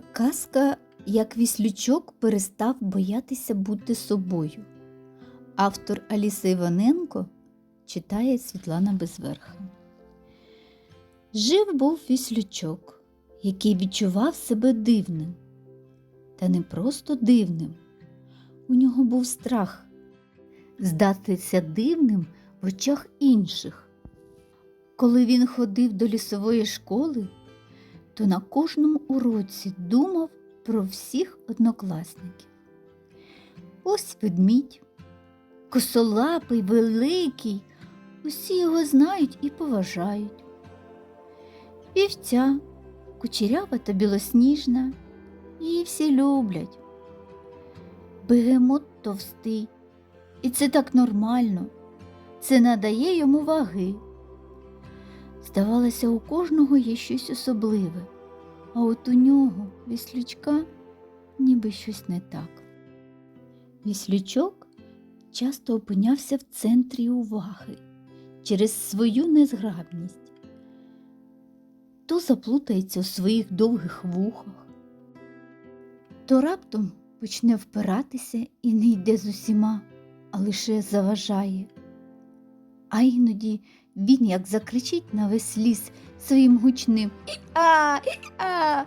Казка, як віслючок перестав боятися бути собою. Автор Аліса Іваненко читає Світлана Безверха. Жив був віслючок, який відчував себе дивним. Та не просто дивним. У нього був страх здатися дивним в очах інших. Коли він ходив до лісової школи, то на кожному уроці думав про всіх однокласників. Ось ведмідь, косолапий, великий, усі його знають і поважають. Вівця, кучерява та білосніжна, її всі люблять. Бегемот товстий, і це так нормально, це надає йому ваги. Здавалося, у кожного є щось особливе, а от у нього, віслючка, ніби щось не так. Віслючок часто опинявся в центрі уваги через свою незграбність. То заплутається у своїх довгих вухах, то раптом почне впиратися і не йде з усіма, а лише заважає. А іноді він як закричить на весь ліс своїм гучним «І-а! І-а!».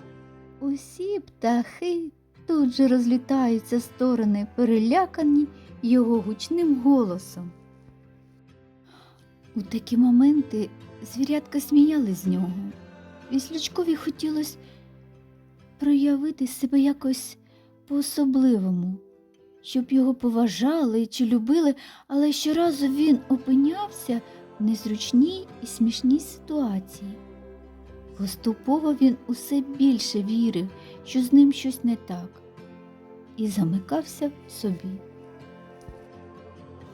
Усі птахи тут же розлітаються сторони, перелякані його гучним голосом. У такі моменти звірятка сміяли з нього. Віслючкові хотілося проявити себе якось по-особливому, щоб його поважали чи любили, але щоразу він опинявся в незручній і смішній ситуації. Поступово він усе більше вірив, що з ним щось не так, і замикався в собі.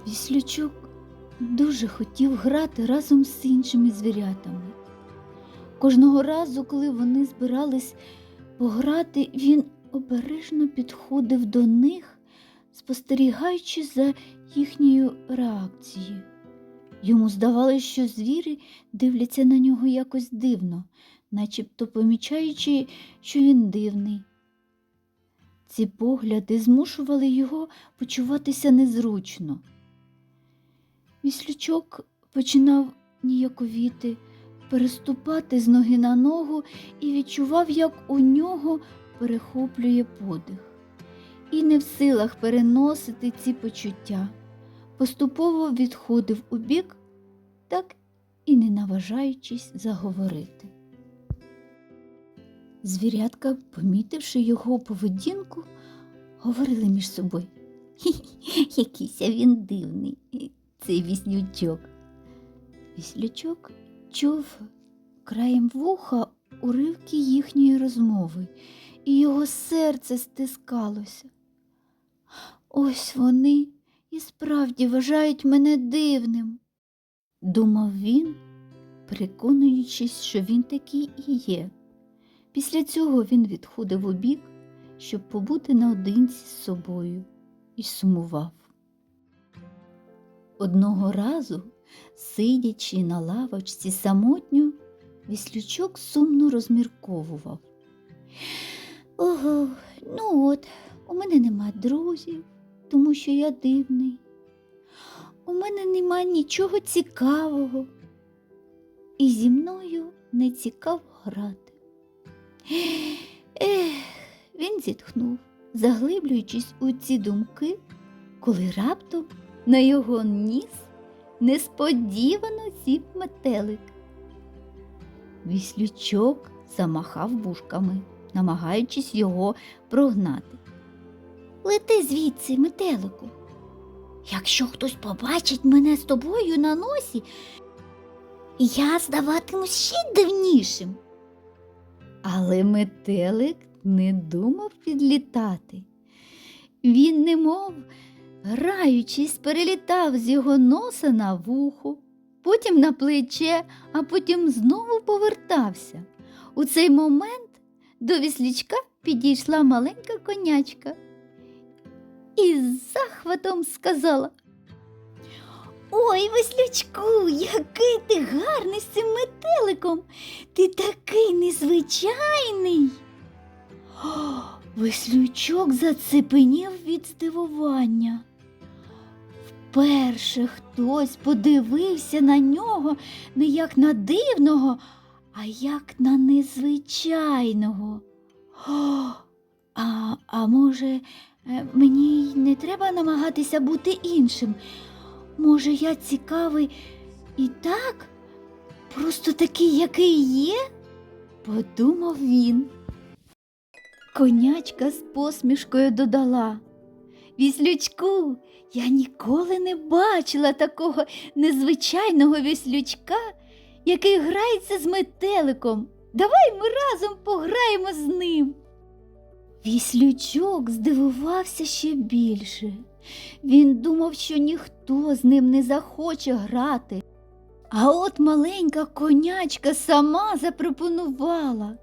Віслючок дуже хотів грати разом з іншими звірятами. Кожного разу, коли вони збирались пограти, він обережно підходив до них, спостерігаючи за їхньою реакцією. Йому здавалося, що звірі дивляться на нього якось дивно, начебто помічаючи, що він дивний. Ці погляди змушували його почуватися незручно. Віслючок починав ніяковіти, переступати з ноги на ногу і відчував, як у нього перехоплює подих. І не в силах переносити ці почуття поступово відходив у бік, так і не наважаючись заговорити. Звірятка, помітивши його поведінку, говорили між собою. «Хі-хі, Якийся він дивний, цей віслючок. Віслючок чув краєм вуха уривки їхньої розмови, і його серце стискалося. Ось вони і справді вважають мене дивним, думав він, переконуючись, що він такий і є. Після цього він відходив у бік, щоб побути наодинці з собою, і сумував. Одного разу, сидячи на лавочці самотньо, віслючок сумно розмірковував. Ого, ну от, у мене нема друзів, тому що я дивний. У мене нема нічого цікавого, і зі мною не цікаво грати. Ех, він зітхнув, заглиблюючись у ці думки, коли раптом на його ніс несподівано сів метелик. Віслючок замахав бушками, намагаючись його прогнати. Лети звідси, метелику. Якщо хтось побачить мене з тобою на носі, я здаватимусь ще дивнішим. Але метелик не думав підлітати. Він, немов граючись, перелітав з його носа на вухо, потім на плече, а потім знову повертався. У цей момент до віслічка підійшла маленька конячка і з захватом сказала Ой, Веслючку, який ти гарний з цим метеликом. Ти такий незвичайний. Веслючок зацепенів від здивування. Вперше хтось подивився на нього не як на дивного, а як на незвичайного. О, а, а може, мені й не треба намагатися бути іншим? Може, я цікавий і так, просто такий, який є? подумав він. Конячка з посмішкою додала. Віслючку, я ніколи не бачила такого незвичайного віслючка, який грається з метеликом. Давай ми разом пограємо з ним. Віслючок здивувався ще більше. Він думав, що ніхто з ним не захоче грати. А от маленька конячка сама запропонувала.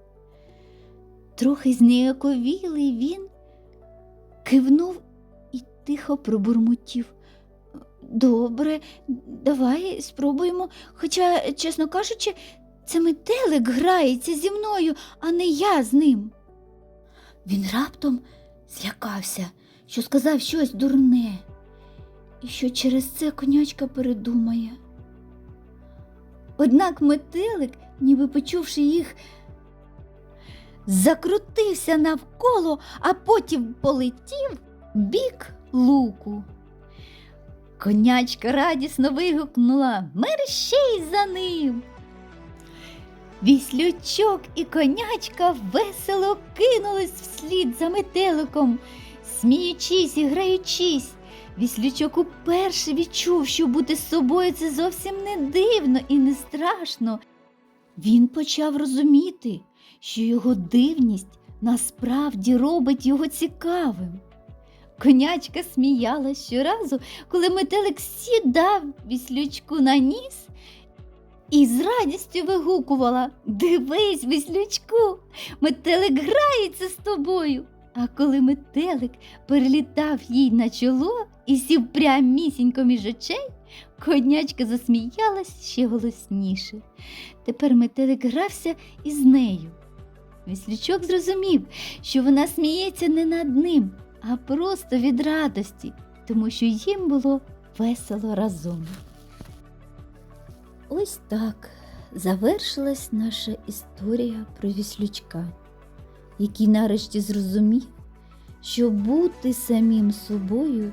Трохи зніяковілий він кивнув і тихо пробурмотів. Добре, давай спробуємо. Хоча, чесно кажучи, це метелик грається зі мною, а не я з ним. Він раптом злякався, що сказав щось дурне, і що через це конячка передумає. Однак метелик, ніби почувши їх, закрутився навколо, а потім полетів бік луку. Конячка радісно вигукнула Мерщій за ним. Віслючок і конячка весело кинулись вслід за метеликом, сміючись і граючись. Віслючок уперше відчув, що бути з собою це зовсім не дивно і не страшно. Він почав розуміти, що його дивність насправді робить його цікавим. Конячка сміялась щоразу, коли метелик сідав віслючку на ніс і з радістю вигукувала Дивись, віслючку, метелик грається з тобою. А коли метелик перелітав їй на чоло і сів прямісінько між очей, конячка засміялась ще голосніше. Тепер метелик грався із нею. Віслючок зрозумів, що вона сміється не над ним, а просто від радості, тому що їм було весело разом. Ось так завершилась наша історія про віслючка, який нарешті зрозумів, що бути самим собою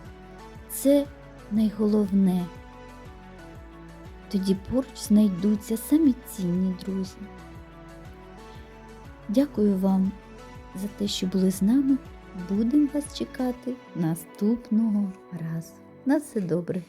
це найголовне. Тоді поруч знайдуться самі цінні друзі. Дякую вам за те, що були з нами. Будемо вас чекати наступного разу. На все добре.